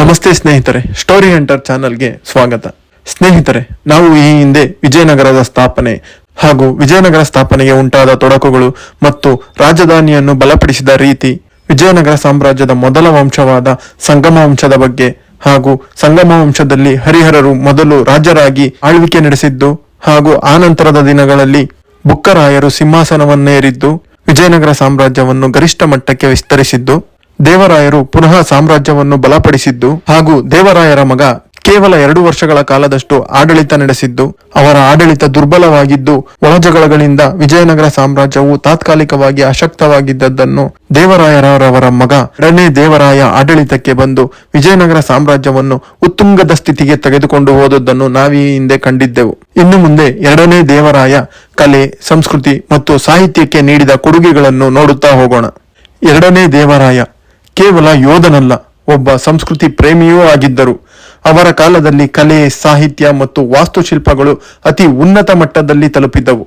ನಮಸ್ತೆ ಸ್ನೇಹಿತರೆ, story hunter ಚಾನೆಲ್ಗೆ ಸ್ವಾಗತ. ಸ್ನೇಹಿತರೆ, ನಾವು ಈ ಹಿಂದೆ ವಿಜಯನಗರದ ಸ್ಥಾಪನೆ ಹಾಗೂ ವಿಜಯನಗರ ಸ್ಥಾಪನೆಗೆ ಉಂಟಾದ ತೊಡಕುಗಳು ಮತ್ತು ರಾಜಧಾನಿಯನ್ನು ಬಲಪಡಿಸಿದ ರೀತಿ, ವಿಜಯನಗರ ಸಾಮ್ರಾಜ್ಯದ ಮೊದಲ ವಂಶವಾದ ಸಂಗಮ ವಂಶದ ಬಗ್ಗೆ ಹಾಗೂ ಸಂಗಮ ವಂಶದಲ್ಲಿ ಹರಿಹರರು ಮೊದಲು ರಾಜರಾಗಿ ಆಳ್ವಿಕೆ ನಡೆಸಿದ್ದು ಹಾಗೂ ಆನಂತರದ ದಿನಗಳಲ್ಲಿ ಬುಕ್ಕರಾಯರು ಸಿಂಹಾಸನವನ್ನೇರಿದ್ದು, ವಿಜಯನಗರ ಸಾಮ್ರಾಜ್ಯವನ್ನು ಗರಿಷ್ಠ ಮಟ್ಟಕ್ಕೆ ವಿಸ್ತರಿಸಿದ್ದು. ದೇವರಾಯರು ಪುನಃ ಸಾಮ್ರಾಜ್ಯವನ್ನು ಬಲಪಡಿಸಿದ್ದು ಹಾಗೂ ದೇವರಾಯರ ಮಗ ಕೇವಲ ಎರಡು ವರ್ಷಗಳ ಕಾಲದಷ್ಟು ಆಡಳಿತ ನಡೆಸಿದ್ದು, ಅವರ ಆಡಳಿತ ದುರ್ಬಲವಾಗಿದ್ದು, ಒಳಜಗಳಗಳಿಂದ ವಿಜಯನಗರ ಸಾಮ್ರಾಜ್ಯವು ತಾತ್ಕಾಲಿಕವಾಗಿ ಅಶಕ್ತವಾಗಿದ್ದದ್ದನ್ನು ದೇವರಾಯರವರ ಮಗ ಎರಡನೇ ದೇವರಾಯ ಆಡಳಿತಕ್ಕೆ ಬಂದು ವಿಜಯನಗರ ಸಾಮ್ರಾಜ್ಯವನ್ನು ಉತ್ತುಂಗದ ಸ್ಥಿತಿಗೆ ತೆಗೆದುಕೊಂಡು ಹೋದದ್ದನ್ನು ನಾವೀ ಹಿಂದೆ ಕಂಡಿದ್ದೆವು. ಇನ್ನು ಮುಂದೆ ಎರಡನೇ ದೇವರಾಯ ಕಲೆ, ಸಂಸ್ಕೃತಿ ಮತ್ತು ಸಾಹಿತ್ಯಕ್ಕೆ ನೀಡಿದ ಕೊಡುಗೆಗಳನ್ನು ನೋಡುತ್ತಾ ಹೋಗೋಣ. ಎರಡನೇ ದೇವರಾಯ ಕೇವಲ ಯೋಧನಲ್ಲ, ಒಬ್ಬ ಸಂಸ್ಕೃತಿ ಪ್ರೇಮಿಯೂ ಆಗಿದ್ದರು. ಅವರ ಕಾಲದಲ್ಲಿ ಕಲೆ, ಸಾಹಿತ್ಯ ಮತ್ತು ವಾಸ್ತುಶಿಲ್ಪಗಳು ಅತಿ ಉನ್ನತ ಮಟ್ಟದಲ್ಲಿ ತಲುಪಿದ್ದವು.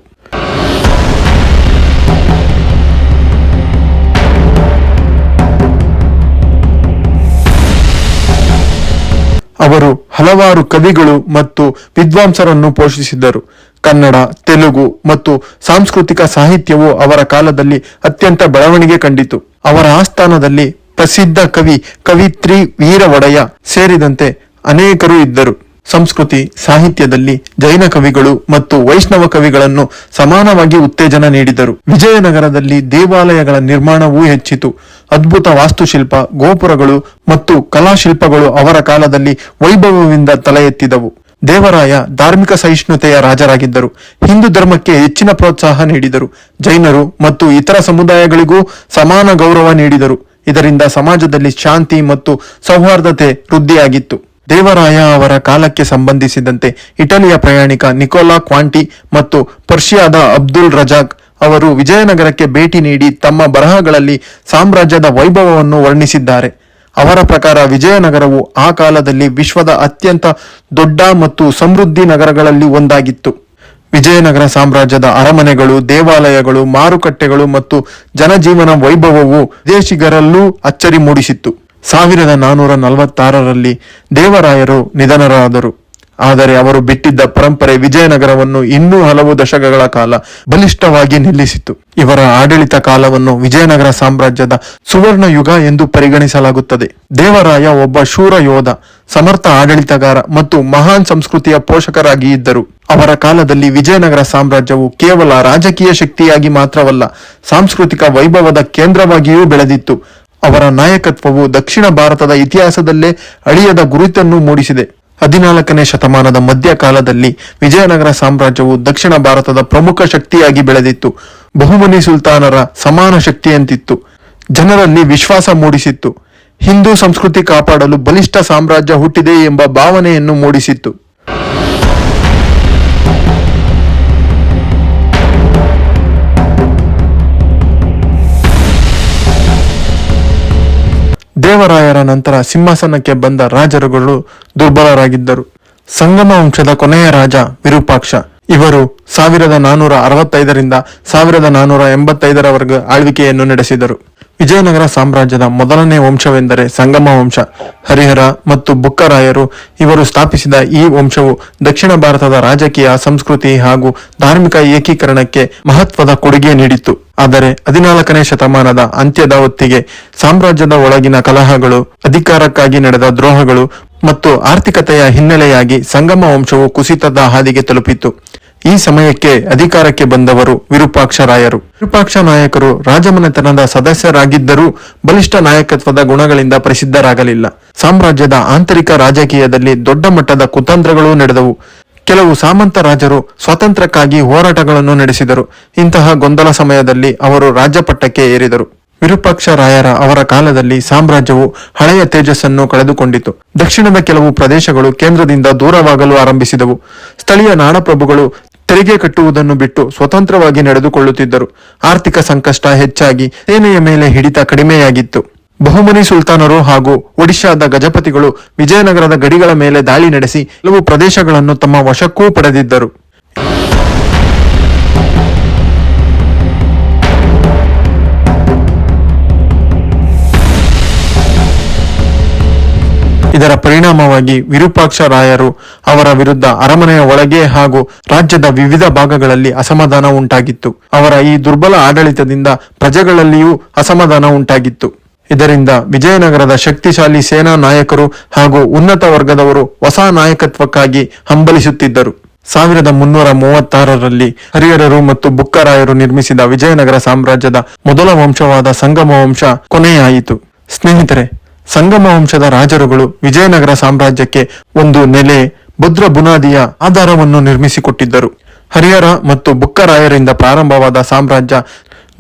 ಅವರು ಹಲವಾರು ಕವಿಗಳು ಮತ್ತು ವಿದ್ವಾಂಸರನ್ನು ಪೋಷಿಸಿದ್ದರು. ಕನ್ನಡ, ತೆಲುಗು ಮತ್ತು ಸಾಂಸ್ಕೃತಿಕ ಸಾಹಿತ್ಯವು ಅವರ ಕಾಲದಲ್ಲಿ ಅತ್ಯಂತ ಬೆಳವಣಿಗೆ ಕಂಡಿತು. ಅವರ ಆಸ್ಥಾನದಲ್ಲಿ ಪ್ರಸಿದ್ಧ ಕವಿ ಕವಿತ್ರಿ ವೀರ ಒಡೆಯ ಸೇರಿದಂತೆ ಅನೇಕರು ಇದ್ದರು. ಸಂಸ್ಕೃತಿ, ಸಾಹಿತ್ಯದಲ್ಲಿ ಜೈನ ಕವಿಗಳು ಮತ್ತು ವೈಷ್ಣವ ಕವಿಗಳನ್ನು ಸಮಾನವಾಗಿ ಉತ್ತೇಜನ ನೀಡಿದರು. ವಿಜಯನಗರದಲ್ಲಿ ದೇವಾಲಯಗಳ ನಿರ್ಮಾಣವೂ ಹೆಚ್ಚಿತು. ಅದ್ಭುತ ವಾಸ್ತುಶಿಲ್ಪ, ಗೋಪುರಗಳು ಮತ್ತು ಕಲಾಶಿಲ್ಪಗಳು ಅವರ ಕಾಲದಲ್ಲಿ ವೈಭವದಿಂದ ತಲೆ ಎತ್ತಿದವು ದೇವರಾಯ ಧಾರ್ಮಿಕ ಸಹಿಷ್ಣುತೆಯ ರಾಜರಾಗಿದ್ದರು. ಹಿಂದೂ ಧರ್ಮಕ್ಕೆ ಹೆಚ್ಚಿನ ಪ್ರೋತ್ಸಾಹ ನೀಡಿದರು. ಜೈನರು ಮತ್ತು ಇತರ ಸಮುದಾಯಗಳಿಗೂ ಸಮಾನ ಗೌರವ ನೀಡಿದರು. ಇದರಿಂದ ಸಮಾಜದಲ್ಲಿ ಶಾಂತಿ ಮತ್ತು ಸೌಹಾರ್ದತೆ ವೃದ್ಧಿಯಾಗಿತ್ತು. ದೇವರಾಯ ಅವರ ಕಾಲಕ್ಕೆ ಸಂಬಂಧಿಸಿದಂತೆ ಇಟಲಿಯ ಪ್ರಯಾಣಿಕ ನಿಕೋಲಾ ಕ್ವಾಂಟಿ ಮತ್ತು ಪರ್ಷಿಯಾದ ಅಬ್ದುಲ್ ರಜಾಕ್ ಅವರು ವಿಜಯನಗರಕ್ಕೆ ಭೇಟಿ ನೀಡಿ ತಮ್ಮ ಬರಹಗಳಲ್ಲಿ ಸಾಮ್ರಾಜ್ಯದ ವೈಭವವನ್ನು ವರ್ಣಿಸಿದ್ದಾರೆ. ಅವರ ಪ್ರಕಾರ ವಿಜಯನಗರವು ಆ ಕಾಲದಲ್ಲಿ ವಿಶ್ವದ ಅತ್ಯಂತ ದೊಡ್ಡ ಮತ್ತು ಸಮೃದ್ಧಿ ನಗರಗಳಲ್ಲಿ ಒಂದಾಗಿತ್ತು. ವಿಜಯನಗರ ಸಾಮ್ರಾಜ್ಯದ ಅರಮನೆಗಳು, ದೇವಾಲಯಗಳು, ಮಾರುಕಟ್ಟೆಗಳು ಮತ್ತು ಜನಜೀವನ ವೈಭವವು ವಿದೇಶಿಗರಲ್ಲೂ ಅಚ್ಚರಿ ಮೂಡಿಸಿತ್ತು. ಸಾವಿರದ ನಾನೂರ ನಲವತ್ತಾರರಲ್ಲಿ ದೇವರಾಯರು ನಿಧನರಾದರು. ಆದರೆ ಅವರು ಬಿಟ್ಟಿದ್ದ ಪರಂಪರೆ ವಿಜಯನಗರವನ್ನು ಇನ್ನೂ ಹಲವು ದಶಕಗಳ ಕಾಲ ಬಲಿಷ್ಠವಾಗಿ ನಿಲ್ಲಿಸಿತು ಇವರ ಆಡಳಿತ ಕಾಲವನ್ನು ವಿಜಯನಗರ ಸಾಮ್ರಾಜ್ಯದ ಸುವರ್ಣ ಯುಗ ಎಂದು ಪರಿಗಣಿಸಲಾಗುತ್ತದೆ. ದೇವರಾಯ ಒಬ್ಬ ಶೂರ ಯೋಧ, ಸಮರ್ಥ ಆಡಳಿತಗಾರ ಮತ್ತು ಮಹಾನ್ ಸಂಸ್ಕೃತಿಯ ಪೋಷಕರಾಗಿ ಇದ್ದರು. ಅವರ ಕಾಲದಲ್ಲಿ ವಿಜಯನಗರ ಸಾಮ್ರಾಜ್ಯವು ಕೇವಲ ರಾಜಕೀಯ ಶಕ್ತಿಯಾಗಿ ಮಾತ್ರವಲ್ಲ, ಸಾಂಸ್ಕೃತಿಕ ವೈಭವದ ಕೇಂದ್ರವಾಗಿಯೂ ಬೆಳೆದಿತ್ತು. ಅವರ ನಾಯಕತ್ವವು ದಕ್ಷಿಣ ಭಾರತದ ಇತಿಹಾಸದಲ್ಲೇ ಅಳಿಯದ ಗುರುತನ್ನು ಮೂಡಿಸಿದೆ. ಹದಿನಾಲ್ಕನೇ ಶತಮಾನದ ಮಧ್ಯಕಾಲದಲ್ಲಿ ವಿಜಯನಗರ ಸಾಮ್ರಾಜ್ಯವು ದಕ್ಷಿಣ ಭಾರತದ ಪ್ರಮುಖ ಶಕ್ತಿಯಾಗಿ ಬೆಳೆದಿತ್ತು. ಬಹುಮನಿ ಸುಲ್ತಾನರ ಸಮಾನ ಶಕ್ತಿಯಂತಿತ್ತು. ಜನರಲ್ಲಿ ವಿಶ್ವಾಸ ಮೂಡಿಸಿತ್ತು. ಹಿಂದೂ ಸಂಸ್ಕೃತಿ ಕಾಪಾಡಲು ಬಲಿಷ್ಠ ಸಾಮ್ರಾಜ್ಯ ಹುಟ್ಟಿದೆ ಎಂಬ ಭಾವನೆಯನ್ನು ಮೂಡಿಸಿತ್ತು. ದೇವರಾಯರ ನಂತರ ಸಿಂಹಾಸನಕ್ಕೆ ಬಂದ ರಾಜರುಗಳು ದುರ್ಬಲರಾಗಿದ್ದರು. ಸಂಗಮ ವಂಶದ ಕೊನೆಯ ರಾಜ ವಿರೂಪಾಕ್ಷ. ಇವರು ಸಾವಿರದ ನಾನೂರ ಅರವತ್ತೈದರಿಂದ ಸಾವಿರದ ನಾನೂರ ಎಂಬತ್ತೈದರವರೆಗೆ ಆಳ್ವಿಕೆಯನ್ನು ನಡೆಸಿದರು. ವಿಜಯನಗರ ಸಾಮ್ರಾಜ್ಯದ ಮೊದಲನೇ ವಂಶವೆಂದರೆ ಸಂಗಮ ವಂಶ. ಹರಿಹರ ಮತ್ತು ಬುಕ್ಕರಾಯರು ಇವರು ಸ್ಥಾಪಿಸಿದ ಈ ವಂಶವು ದಕ್ಷಿಣ ಭಾರತದ ರಾಜಕೀಯ, ಸಂಸ್ಕೃತಿ ಹಾಗೂ ಧಾರ್ಮಿಕ ಏಕೀಕರಣಕ್ಕೆ ಮಹತ್ವದ ಕೊಡುಗೆ ನೀಡಿತ್ತು. ಆದರೆ ಹದಿನಾಲ್ಕನೇ ಶತಮಾನದ ಅಂತ್ಯದ ಹೊತ್ತಿಗೆ ಸಾಮ್ರಾಜ್ಯದ ಒಳಗಿನ ಕಲಹಗಳು, ಅಧಿಕಾರಕ್ಕಾಗಿ ನಡೆದ ದ್ರೋಹಗಳು ಮತ್ತು ಆರ್ಥಿಕತೆಯ ಹಿನ್ನೆಲೆಯಾಗಿ ಸಂಗಮ ವಂಶವು ಕುಸಿತದ ಹಾದಿಗೆ ತಲುಪಿತು ಈ ಸಮಯಕ್ಕೆ ಅಧಿಕಾರಕ್ಕೆ ಬಂದವರು ವಿರೂಪಾಕ್ಷ ರಾಯರು. ವಿರೂಪಾಕ್ಷ ನಾಯಕರು ರಾಜಮನೆತನದ ಸದಸ್ಯರಾಗಿದ್ದರೂ ಬಲಿಷ್ಠ ನಾಯಕತ್ವದ ಗುಣಗಳಿಂದ ಪ್ರಸಿದ್ಧರಾಗಲಿಲ್ಲ. ಸಾಮ್ರಾಜ್ಯದ ಆಂತರಿಕ ರಾಜಕೀಯದಲ್ಲಿ ದೊಡ್ಡ ಮಟ್ಟದ ಕುತಂತ್ರಗಳು ನಡೆದವು. ಕೆಲವು ಸಾಮಂತ ರಾಜರು ಸ್ವಾತಂತ್ರ್ಯಕ್ಕಾಗಿ ಹೋರಾಟಗಳನ್ನು ನಡೆಸಿದರು. ಇಂತಹ ಗೊಂದಲ ಸಮಯದಲ್ಲಿ ಅವರು ರಾಜ್ಯಪಟ್ಟಕ್ಕೆ ಏರಿದರು. ವಿರೂಪಾಕ್ಷ ರಾಯರ ಅವರ ಕಾಲದಲ್ಲಿ ಸಾಮ್ರಾಜ್ಯವು ಹಳೆಯ ತೇಜಸ್ಸನ್ನು ಕಳೆದುಕೊಂಡಿತು. ದಕ್ಷಿಣದ ಕೆಲವು ಪ್ರದೇಶಗಳು ಕೇಂದ್ರದಿಂದ ದೂರವಾಗಲು ಆರಂಭಿಸಿದವು. ಸ್ಥಳೀಯ ನಾಡಪ್ರಭುಗಳು ತೆರಿಗೆ ಕಟ್ಟುವುದನ್ನು ಬಿಟ್ಟು ಸ್ವತಂತ್ರವಾಗಿ ನಡೆದುಕೊಳ್ಳುತ್ತಿದ್ದರು. ಆರ್ಥಿಕ ಸಂಕಷ್ಟ ಹೆಚ್ಚಾಗಿ ಸೇನೆಯ ಮೇಲೆ ಹಿಡಿತ ಕಡಿಮೆಯಾಗಿತ್ತು. ಬಹುಮನಿ ಸುಲ್ತಾನರು ಹಾಗೂ ಒಡಿಶಾದ ಗಜಪತಿಗಳು ವಿಜಯನಗರದ ಗಡಿಗಳ ಮೇಲೆ ದಾಳಿ ನಡೆಸಿ ಕೆಲವು ಪ್ರದೇಶಗಳನ್ನು ತಮ್ಮ ವಶಕ್ಕೂ ಪಡೆದಿದ್ದರು. ಇದರ ಪರಿಣಾಮವಾಗಿ ವಿರೂಪಾಕ್ಷ ರಾಯರು ಅವರ ವಿರುದ್ಧ ಅರಮನೆಯ ಒಳಗೆ ಹಾಗೂ ರಾಜ್ಯದ ವಿವಿಧ ಭಾಗಗಳಲ್ಲಿ ಅಸಮಾಧಾನ ಉಂಟಾಗಿತ್ತು. ಅವರ ಈ ದುರ್ಬಲ ಆಡಳಿತದಿಂದ ಪ್ರಜೆಗಳಲ್ಲಿಯೂ ಅಸಮಾಧಾನ ಉಂಟಾಗಿತ್ತು. ಇದರಿಂದ ವಿಜಯನಗರದ ಶಕ್ತಿಶಾಲಿ ಸೇನಾ ನಾಯಕರು ಹಾಗೂ ಉನ್ನತ ವರ್ಗದವರು ಹೊಸ ನಾಯಕತ್ವಕ್ಕಾಗಿ ಹಂಬಲಿಸುತ್ತಿದ್ದರು. ಸಾವಿರದ ಮುನ್ನೂರ ಮೂವತ್ತಾರರಲ್ಲಿ ಹರಿಹರರು ಮತ್ತು ಬುಕ್ಕರಾಯರು ನಿರ್ಮಿಸಿದ ವಿಜಯನಗರ ಸಾಮ್ರಾಜ್ಯದ ಮೊದಲ ವಂಶವಾದ ಸಂಗಮ ವಂಶ ಕೊನೆಯಾಯಿತು. ಸ್ನೇಹಿತರೆ ಸಂಗಮ ವಂಶದ ರಾಜರುಗಳು ವಿಜಯನಗರ ಸಾಮ್ರಾಜ್ಯಕ್ಕೆ ಒಂದು ನೆಲೆ ಭದ್ರ ಬುನಾದಿಯ ಆಧಾರವನ್ನು ನಿರ್ಮಿಸಿಕೊಟ್ಟಿದ್ದರು. ಹರಿಹರ ಮತ್ತು ಬುಕ್ಕರಾಯರಿಂದ ಪ್ರಾರಂಭವಾದ ಸಾಮ್ರಾಜ್ಯ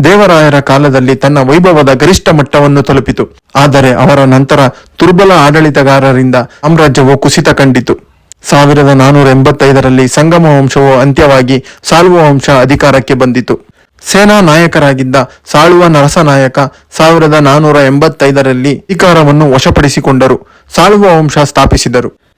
ದೇವರಾಯರ ಕಾಲದಲ್ಲಿ ತನ್ನ ವೈಭವದ ಗರಿಷ್ಠ ಮಟ್ಟವನ್ನು ತಲುಪಿತು. ಆದರೆ ಅವರ ನಂತರ ದುರ್ಬಲ ಆಡಳಿತಗಾರರಿಂದ ಸಾಮ್ರಾಜ್ಯವು ಕುಸಿತ ಕಂಡಿತು. ಸಾವಿರದ ನಾನೂರ ಎಂಬತ್ತೈದರಲ್ಲಿ ಸಂಗಮ ವಂಶವು ಅಂತ್ಯವಾಗಿ ಸಾಲ್ವ ವಂಶ ಅಧಿಕಾರಕ್ಕೆ ಬಂದಿತು. ಸೇನಾ ನಾಯಕರಾಗಿದ್ದ ಸಾಳುವ ನರಸನಾಯಕ ಸಾವಿರದ ನಾನೂರ ಎಂಬತ್ತೈದರಲ್ಲಿ ಅಧಿಕಾರವನ್ನು ವಶಪಡಿಸಿಕೊಂಡರು. ಸಾಳುವ ವಂಶ ಸ್ಥಾಪಿಸಿದರು.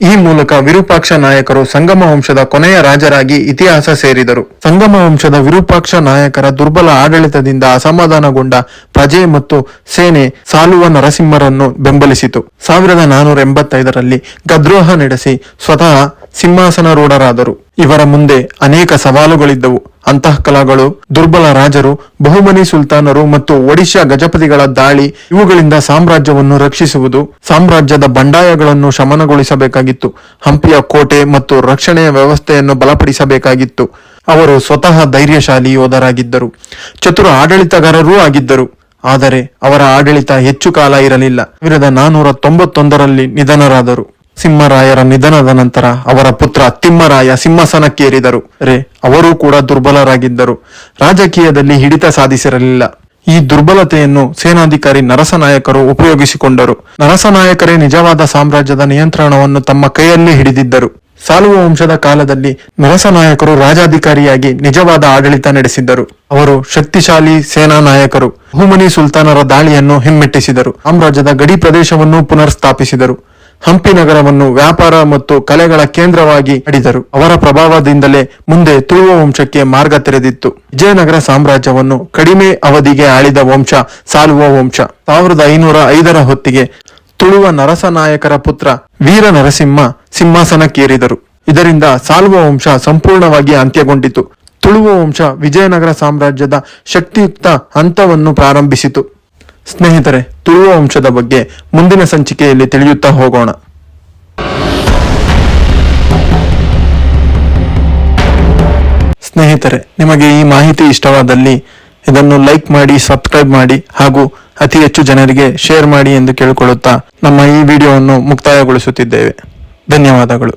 ಈ ಮೂಲಕ ವಿರೂಪಾಕ್ಷ ನಾಯಕರು ಸಂಗಮ ವಂಶದ ಕೊನೆಯ ರಾಜರಾಗಿ ಇತಿಹಾಸ ಸೇರಿದರು. ಸಂಗಮ ವಂಶದ ವಿರೂಪಾಕ್ಷ ನಾಯಕರ ದುರ್ಬಲ ಆಡಳಿತದಿಂದ ಅಸಮಾಧಾನಗೊಂಡ ಪ್ರಜೆ ಮತ್ತು ಸೇನೆ ಸಾಲುವ ನರಸಿಂಹರನ್ನು ಬೆಂಬಲಿಸಿತು. ಸಾವಿರದ ನಾನೂರ ಎಂಬತ್ತೈದರಲ್ಲಿ ಗದ್ರೋಹ ನಡೆಸಿ ಸ್ವತಃ ಸಿಂಹಾಸನರೂಢರಾದರು ಇವರ ಮುಂದೆ ಅನೇಕ ಸವಾಲುಗಳಿದ್ದವು. ಅಂತಃಕಲಗಳು ದುರ್ಬಲ ರಾಜರು, ಬಹುಮನಿ ಸುಲ್ತಾನರು ಮತ್ತು ಒಡಿಶಾ ಗಜಪತಿಗಳ ದಾಳಿ ಇವುಗಳಿಂದ ಸಾಮ್ರಾಜ್ಯವನ್ನು ರಕ್ಷಿಸುವುದು, ಸಾಮ್ರಾಜ್ಯದ ಬಂಡಾಯಗಳನ್ನು ಶಮನಗೊಳಿಸಬೇಕಾಗಿತ್ತು, ಹಂಪಿಯ ಕೋಟೆ ಮತ್ತು ರಕ್ಷಣೆಯ ವ್ಯವಸ್ಥೆಯನ್ನು ಬಲಪಡಿಸಬೇಕಾಗಿತ್ತು. ಅವರು ಸ್ವತಃ ಧೈರ್ಯಶಾಲಿ ಯೋಧರಾಗಿದ್ದರು, ಚತುರ ಆಡಳಿತಗಾರರೂ ಆಗಿದ್ದರು. ಆದರೆ ಅವರ ಆಡಳಿತ ಹೆಚ್ಚು ಕಾಲ ಇರಲಿಲ್ಲ. ಸಾವಿರದ ನಾನೂರ ತೊಂಬತ್ತೊಂದರಲ್ಲಿ ನಿಧನರಾದರು. ಸಿಂಹರಾಯರ ನಿಧನದ ನಂತರ ಅವರ ಪುತ್ರ ತಿಮ್ಮರಾಯ ಸಿಂಹಾಸನಕ್ಕೇರಿದರು ರೇ, ಅವರೂ ಕೂಡ ದುರ್ಬಲರಾಗಿದ್ದರು. ರಾಜಕೀಯದಲ್ಲಿ ಹಿಡಿತ ಸಾಧಿಸಿರಲಿಲ್ಲ. ಈ ದುರ್ಬಲತೆಯನ್ನು ಸೇನಾಧಿಕಾರಿ ನರಸನಾಯಕರು ಉಪಯೋಗಿಸಿಕೊಂಡರು. ನರಸನಾಯಕರೇ ನಿಜವಾದ ಸಾಮ್ರಾಜ್ಯದ ನಿಯಂತ್ರಣವನ್ನು ತಮ್ಮ ಕೈಯಲ್ಲಿ ಹಿಡಿದಿದ್ದರು. ಸಾಲುವ ವಂಶದ ಕಾಲದಲ್ಲಿ ನರಸನಾಯಕರು ರಾಜಾಧಿಕಾರಿಯಾಗಿ ನಿಜವಾದ ಆಡಳಿತ ನಡೆಸಿದ್ದರು. ಅವರು ಶಕ್ತಿಶಾಲಿ ಸೇನಾ ನಾಯಕರು ಹುಮನಿ ಸುಲ್ತಾನರ ದಾಳಿಯನ್ನು ಹಿಮ್ಮೆಟ್ಟಿಸಿದರು. ಸಾಮ್ರಾಜ್ಯದ ಗಡಿ ಪ್ರದೇಶವನ್ನು ಪುನರ್ ಸ್ಥಾಪಿಸಿದರು ಹಂಪಿ ನಗರವನ್ನು ವ್ಯಾಪಾರ ಮತ್ತು ಕಲೆಗಳ ಕೇಂದ್ರವಾಗಿ ಅಡಿದರು. ಅವರ ಪ್ರಭಾವದಿಂದಲೇ ಮುಂದೆ ತುಳುವ ವಂಶಕ್ಕೆ ಮಾರ್ಗ ತೆರೆದಿತ್ತು. ವಿಜಯನಗರ ಸಾಮ್ರಾಜ್ಯವನ್ನು ಕಡಿಮೆ ಅವಧಿಗೆ ಆಳಿದ ವಂಶ ಸಾಲುವ ವಂಶ. ಸಾವಿರದ ಐನೂರ ಐದರ ಹೊತ್ತಿಗೆ ತುಳುವ ನರಸನಾಯಕರ ಪುತ್ರ ವೀರ ನರಸಿಂಹ ಸಿಂಹಾಸನಕ್ಕೇರಿದರು. ಇದರಿಂದ ಸಾಲುವ ವಂಶ ಸಂಪೂರ್ಣವಾಗಿ ಅಂತ್ಯಗೊಂಡಿತು. ತುಳುವ ವಂಶ ವಿಜಯನಗರ ಸಾಮ್ರಾಜ್ಯದ ಶಕ್ತಿಯುಕ್ತ ಹಂತವನ್ನು ಪ್ರಾರಂಭಿಸಿತು. ಸ್ನೇಹಿತರೆ, ತುಳುವ ವಂಶದ ಬಗ್ಗೆ ಮುಂದಿನ ಸಂಚಿಕೆಯಲ್ಲಿ ತಿಳಿಯುತ್ತಾ ಹೋಗೋಣ. ಸ್ನೇಹಿತರೆ, ನಿಮಗೆ ಈ ಮಾಹಿತಿ ಇಷ್ಟವಾದಲ್ಲಿ ಇದನ್ನು ಲೈಕ್ ಮಾಡಿ, ಸಬ್ಸ್ಕ್ರೈಬ್ ಮಾಡಿ ಹಾಗೂ ಅತಿ ಹೆಚ್ಚು ಜನರಿಗೆ ಶೇರ್ ಮಾಡಿ ಎಂದು ಕೇಳಿಕೊಳ್ಳುತ್ತಾ ನಮ್ಮ ಈ ವಿಡಿಯೋವನ್ನು ಮುಕ್ತಾಯಗೊಳಿಸುತ್ತಿದ್ದೇವೆ. ಧನ್ಯವಾದಗಳು.